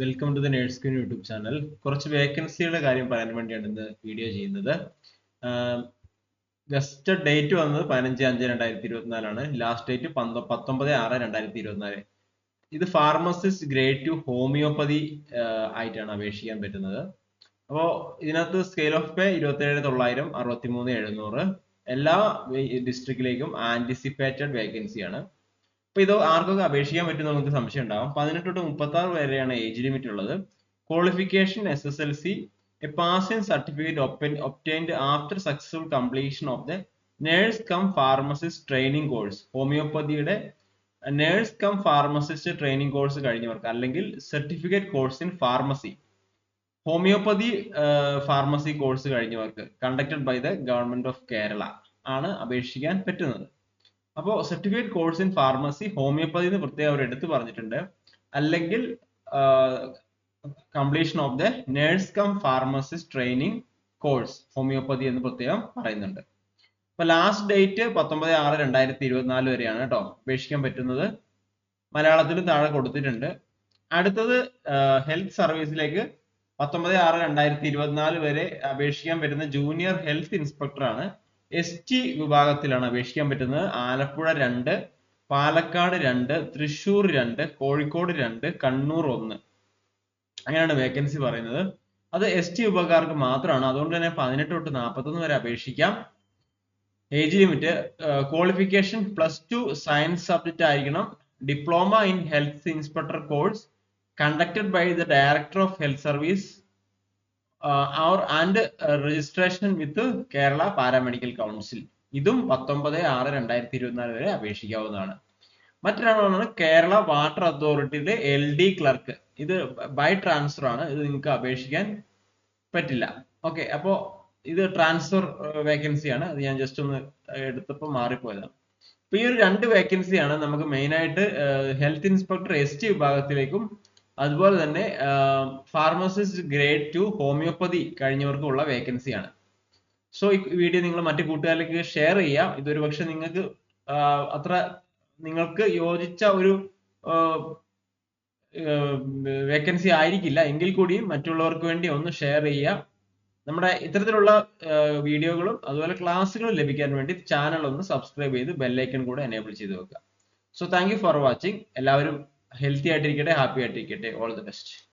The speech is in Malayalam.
Welcome to the nurse queen YouTube channel കുറച്ച് വേക്കൻസികളുടെ കാര്യം പറയാൻ വേണ്ടിയാണ് ഇന്ന് വീഡിയോ ചെയ്യുന്നത്. ജസ്റ്റ് ഡേറ്റ് വന്നത് പതിനഞ്ച് അഞ്ച് രണ്ടായിരത്തി ഇരുപത്തിനാലാണ് ലാസ്റ്റ് ഡേറ്റ് പത്തൊമ്പത് ആറ് രണ്ടായിരത്തി ഇരുപത്തിനാല് ഇത് ഫാർമസിസ്റ്റ് ഗ്രേഡ് ടു ഹോമിയോപ്പതി ആയിട്ടാണ് അപേക്ഷിക്കാൻ പറ്റുന്നത്. അപ്പോൾ ഇതിനകത്ത് സ്കെയിൽ ഓഫ് പേ ഇരുപത്തേഴ് തൊള്ളായിരം അറുപത്തി മൂന്ന് എഴുന്നൂറ്. എല്ലാ ഡിസ്ട്രിക്റ്റിലേക്കും ആന്റിസിപ്പേറ്റഡ് വേക്കൻസിയാണ് അപ്പൊ ഇത് ആർക്കൊക്കെ അപേക്ഷിക്കാൻ പറ്റും നമുക്ക് സംശയം ഉണ്ടാവും. പതിനെട്ട് തൊട്ട് മുപ്പത്തി ആറ് വരെയാണ് ഏജ് ലിമിറ്റ് ഉള്ളത്. Qualification S S L C a passing certificate obtained after successful completion of the nurse cum pharmacist training course ഹോമിയോപ്പതിയുടെ nurse cum pharmacist training course കഴിഞ്ഞവർക്ക് അല്ലെങ്കിൽ certificate course in pharmacy homoeopathy pharmacy course കഴിഞ്ഞവർക്ക് conducted by the government of Kerala ആണ് അപേക്ഷിക്കാൻ പറ്റുന്നത്. അപ്പോൾ certificate course in pharmacy homoeopathy എന്ന് പ്രത്യേകം അവർ എടുത്തു പറഞ്ഞിട്ടുണ്ട്. അല്ലെങ്കിൽ completion of the nurse cum pharmacist training course homoeopathy എന്ന് പ്രത്യേകം പറയുന്നുണ്ട്. അപ്പൊ ലാസ്റ്റ് ഡേറ്റ് പത്തൊമ്പത് ആറ് രണ്ടായിരത്തി ഇരുപത്തിനാല് വരെയാണ് കേട്ടോ അപേക്ഷിക്കാൻ പറ്റുന്നത്. മലയാളത്തിലും താഴെ കൊടുത്തിട്ടുണ്ട്. അടുത്തത് ഹെൽത്ത് സർവീസിലേക്ക് പത്തൊമ്പത് ആറ് രണ്ടായിരത്തി ഇരുപത്തിനാല് വരെ അപേക്ഷിക്കാൻ പറ്റുന്ന ജൂനിയർ ഹെൽത്ത് ഇൻസ്പെക്ടർ ആണ് എസ് ടി വിഭാഗത്തിലാണ് അപേക്ഷിക്കാൻ പറ്റുന്നത്. ആലപ്പുഴ രണ്ട് പാലക്കാട് രണ്ട് തൃശൂർ രണ്ട് കോഴിക്കോട് രണ്ട് കണ്ണൂർ ഒന്ന്. അങ്ങനെയാണ് വേക്കൻസി പറയുന്നത്. അത് എസ് ടി വിഭാഗക്കാർക്ക് മാത്രമാണ്. അതുകൊണ്ട് തന്നെ പതിനെട്ട് തൊട്ട് നാൽപ്പത്തൊന്ന് വരെ അപേക്ഷിക്കാം. Age limit qualification plus two science subject ആയിരിക്കണം. Diploma in health inspector course conducted by the director of health service our and registration with Kerala paramedical council ഇതും പത്തൊമ്പത് ആറ് രണ്ടായിരത്തി ഇരുപത്തിനാല് വരെ അപേക്ഷിക്കാവുന്നതാണ്. മറ്റൊരാളാണ് കേരള വാട്ടർ അതോറിറ്റിയിലെ എൽ ഡി ക്ലർക്ക് ഇത് ബൈ ട്രാൻസ്ഫർ ആണ്. ഇത് നിങ്ങൾക്ക് അപേക്ഷിക്കാൻ പറ്റില്ല. ഓക്കെ അപ്പോ ഇത് ട്രാൻസ്ഫർ വേക്കൻസിയാണ് അത് ഞാൻ ജസ്റ്റ് ഒന്ന് എടുത്തപ്പോൾ മാറിപ്പോയതാണ്. അപ്പൊ ഈ ഒരു രണ്ട് വേക്കൻസിയാണ് നമുക്ക് മെയിൻ ആയിട്ട് ഹെൽത്ത് ഇൻസ്പെക്ടർ എസ് ടി വിഭാഗത്തിലേക്കും അതുപോലെ തന്നെ ഫാർമസിസ്റ്റ് ഗ്രേഡ് ടു ഹോമിയോപ്പതി കഴിഞ്ഞവർക്കുള്ള വേക്കൻസിയാണ് സോ ഈ വീഡിയോ നിങ്ങൾ മറ്റു കൂട്ടുകാരിലേക്ക് ഷെയർ ചെയ്യാം. ഇതൊരു പക്ഷെ നിങ്ങൾക്ക് അത്ര നിങ്ങൾക്ക് യോജിച്ച ഒരു വേക്കൻസി ആയിരിക്കില്ല. എങ്കിൽ കൂടിയും മറ്റുള്ളവർക്ക് വേണ്ടി ഒന്ന് ഷെയർ ചെയ്യുക നമ്മുടെ ഇത്തരത്തിലുള്ള വീഡിയോകളും അതുപോലെ ക്ലാസ്സുകളും ലഭിക്കാൻ വേണ്ടി ചാനൽ ഒന്ന് സബ്സ്ക്രൈബ് ചെയ്ത് ബെല്ലൈക്കൺ കൂടെ എനേബിൾ ചെയ്ത് വെക്കുക. സോ താങ്ക് ഫോർ വാച്ചിങ് എല്ലാവരും ഹെൽത്തി ആയിട്ടിരിക്കട്ടെ ഹാപ്പി ആയിട്ടിരിക്കട്ടെ. All the best